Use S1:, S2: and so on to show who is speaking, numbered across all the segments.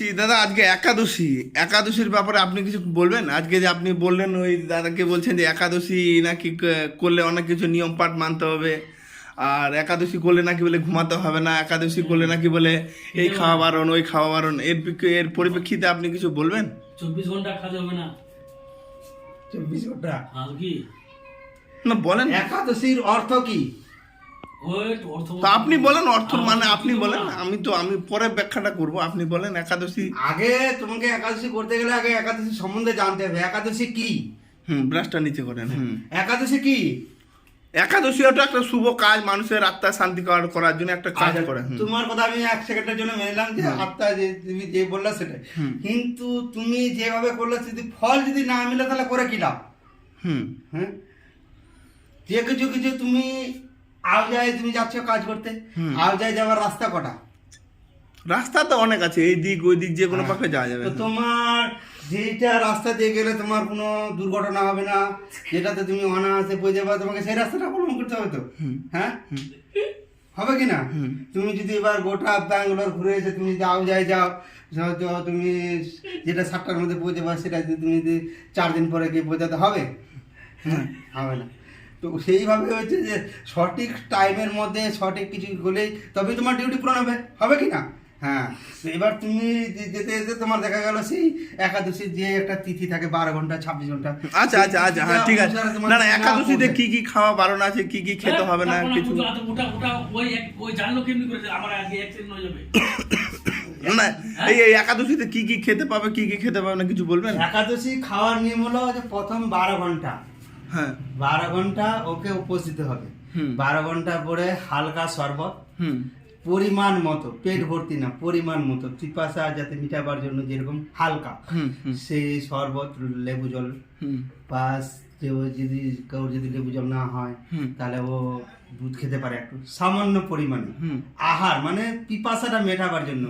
S1: দাদা আজকে একাদশী। একাদশীর ব্যাপারে আপনি কিছু বলবেন? আজকে যে আপনি বললেন ওই দাদাকে বলছেন যে একাদশী নাকি করলে অনেক কিছু নিয়ম পাঠ মানতে হবে। আর একাদশী করলে নাকি বলে ঘুমাতে হবে না একাদশী করলে নাকি বলে এই খাওয়া বারণ ওই খাওয়া বারণ এর এর পরিপ্রেক্ষিতে আপনি কিছু বলবেন?
S2: চব্বিশ ঘণ্টা খাওয়া যাবে না।
S3: চব্বিশ
S2: ঘণ্টা?
S1: না বলেন
S3: একাদশীর অর্থ কি?
S1: তো আপনি বলেন অর্থ মানে আপনি বলেন আমি তো আমি পরে ব্যাখ্যাটা করব। আপনি বলেন একাদশী
S3: আগে তোমাকে একাদশী করতে গেলে আগে একাদশী সম্বন্ধে জানতে হবে। একাদশী কি?
S1: হুম ব্রাশটা নিচে করেন হুম।
S3: একাদশী কি?
S1: একাদশী ওটা একটা শুভ কাজ মানুষের আত্মার শান্তি করার করার জন্য একটা কাজ
S3: আচ্ছা,
S1: করে
S3: তোমার কথা আমি এক সেকেন্ডের জন্য মেনে নিলাম যে আত্মা যে তুমি যে বললা সেটা কিন্তু তুমি যেভাবে করলে যদি ফল যদি না মিলে তাহলে করে কি লাভ?
S1: হুম।
S3: হ্যাঁ? যে কিছু কিছু তুমি আওজায় তুমি যাচ্ছ কাজ করতে। আওজায় যাওয়ার রাস্তা কটা?
S1: রাস্তা তো অনেক আছে এই দিক ওই দিক যে কোনো পক্ষে যাওয়া যাবে
S3: তো তোমার যেটা রাস্তা দিয়ে গেলে তোমার কোনো দুর্ঘটনা হবে না যেটাতে তুমি অনায়াসে পৌঁছে যাবে তোমাকে সেই রাস্তাটা অবলম্বন করতে হবে তো। হ্যাঁ? হবে কি না? তুমি যদি এবার গোটা ব্যাঙ্গালোর ঘুরে এসে তুমি যাও যাই যাও তুমি যেটা সাতটার মধ্যে পৌঁছে পারো সেটা যদি তুমি যদি চার দিন পরে গিয়ে পৌঁছাতে হবে? হ্যাঁ। হবে না। তো সেইভাবে হচ্ছে যে সঠিক টাইমের মধ্যে সঠিক কিছু হলেই তবে তোমার ডিউটি পূরণ হবে। হবে কি না? হ্যাঁ। এবার তুমি যেতে যেতে তোমার দেখা গেল সেই একাদশীর যে একটা তিথি থাকে বারো ঘণ্টা ছাব্বিশ ঘণ্টা।
S1: আচ্ছা আচ্ছা আচ্ছা হ্যাঁ ঠিক আছে। না না একাদশীতে। কি কি খাওয়া বারণ আছে কি কি খেতে হবে না কিছু?
S2: ওটা ওটা ওই এক- ওই জানলো কেমনি করে আমার আগে অ্যাক্সিডেন্ট হয়ে যাবে।
S1: না এই এই একাদশীতে কি কি খেতে পাবে কি কি খেতে পাবে না কিছু বলবেন?
S3: একাদশী খাওয়ার নিয়ম হলো যে প্রথম বারো ঘণ্টা।
S1: হ্যাঁ।
S3: বারো ঘণ্টা ওকে উপোস দিতে হবে। বারো ঘণ্টা পরে হালকা শরবত।
S1: হুম।
S3: পরিমাণ মতো পেট ভর্তি না পরিমাণ মতো পিপাসা যাতে মিটাবার জন্য যেরকম হালকা। সেই শরবত লেবু জল।
S1: হুম।
S3: পাস কেউ যদি কেউ যদি লেবু জল না হয়। তাহলে ও দুধ খেতে পারে একটু। সামান্য পরিমাণে। আহার মানে পিপাসাটা মেটাবার জন্য।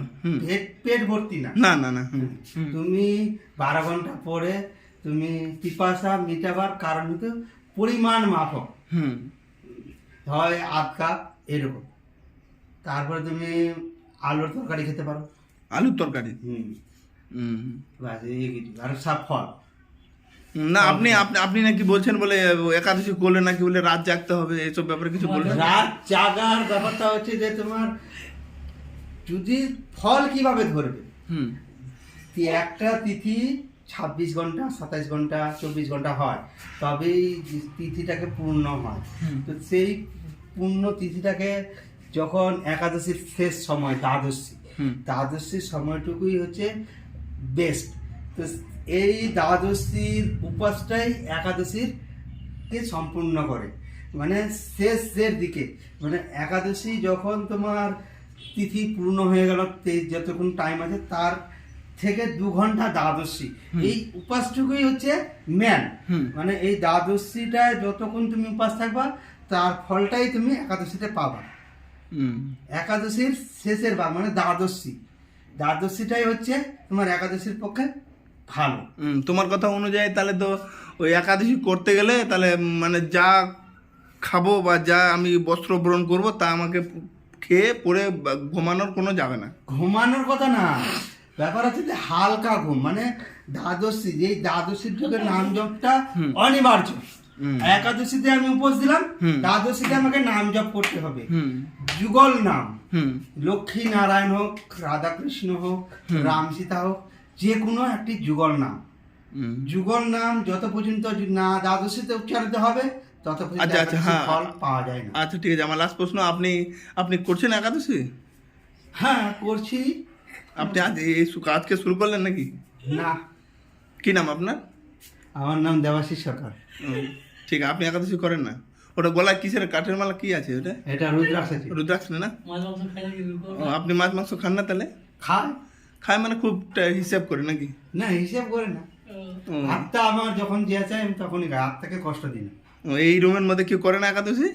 S3: পেট ভর্তি না।
S1: না না
S3: তুমি বারো ঘণ্টা পরে তুমি পিপাসা মেটাবার কারণ হতো পরিমাণ মাপক
S1: হুম।
S3: হয় আধ কাপ এরকম। তারপরে তুমি আলুর তরকারি খেতে পারো।
S1: আলুর তরকারি?
S3: হুম।
S1: হুম।
S3: এই আর সব ফল।
S1: না আপনি আপনি আপনি নাকি বলছেন বলে একাদশী করলে নাকি বলে রাত জাগতে হবে এসব ব্যাপারে কিছু বলবেন?
S3: রাত জাগার ব্যাপারটা হচ্ছে যে তোমার যদি ফল কীভাবে ধরবে?
S1: হুম।
S3: একটা তিথি ছাব্বিশ ঘণ্টা সাতাইশ ঘণ্টা চব্বিশ ঘণ্টা হয়। তবেই তিথিটাকে পূর্ণ হয়। তো সেই পূর্ণ তিথিটাকে যখন একাদশীর শেষ সময় দ্বাদশী। দ্বাদশীর সময়টুকুই হচ্ছে বেস্ট তো এই দ্বাদশীর উপাসটাই একাদশীর কে সম্পূর্ণ করে? মানে শেষের দিকে। মানে একাদশী যখন তোমার তিথি পূর্ণ হয়ে গেল যতক্ষণ টাইম আছে তার থেকে দু ঘণ্টা দ্বাদশী। এই উপাসটুকুই হচ্ছে ম্যান। মানে এই দ্বাদশীটায় যতক্ষণ তুমি উপাস থাকবা তার ফলটাই তুমি একাদশীতে পাবা। একাদশীর শেষের বা মানে দ্বাদশী। দ্বাদশীটাই হচ্ছে তোমার একাদশীর পক্ষে ভালো।
S1: তোমার কথা অনুযায়ী তাহলে তো ওই একাদশী করতে গেলে তাহলে মানে যা খাব বা যা আমি বস্ত্র বরণ করব তা আমাকে খেয়ে পরে ঘুমানোর কোনো যাবে না।
S3: ঘুমানোর কথা না। ব্যাপার হচ্ছে যে হালকা ঘুম মানে দ্বাদশী যেই দ্বাদশীর যুগের নাম জপটা অনিবার্য। একাদশীতে আমি উপোস দিলাম দ্বাদশীতে আমাকে নাম জপ করতে হবে। যুগল নাম। লক্ষ্মী নারায়ণ হোক রাধাকৃষ্ণ হোক রাম সীতা হোক যে কোনো একটি যুগল নাম। যুগল নাম যত পর্যন্ত না দ্বাদশীতে উচ্চারিত হবে তত পর্যন্ত
S1: আচ্ছা, আচ্ছা, হ্যাঁ।
S3: ফল পাওয়া যায় না।
S1: আচ্ছা ঠিক আছে। আমার লাস্ট প্রশ্ন আপনি আপনি করছেন একাদশী?
S3: হ্যাঁ করছি।
S1: আপনি আজ এই আজকে শুরু করলেন নাকি?
S3: না।
S1: কি নাম আপনার?
S3: আমার নাম দেবাশিস সরকার।
S1: ঠিক আপনি একাদশী করেন না। ওটা গলায় কিসের কাঠের মালা কি আছে ওটা?
S3: এটা রুদ্রাক্ষ আছে।
S1: রুদ্রাক্ষ না?
S2: মাছ মাংস খাই
S1: ও, আপনি মাছ মাংস খান না তাহলে?
S3: খায়।
S1: খায় মানে খুব হিসাব করে নাকি?
S3: না হিসেব করে না। আত্মা আমার যখন যে চাই আমি তখনই খাই। আত্মাকে কষ্ট দিই না।
S1: ও, এই রুমের মধ্যে কেউ করে না একাদশী?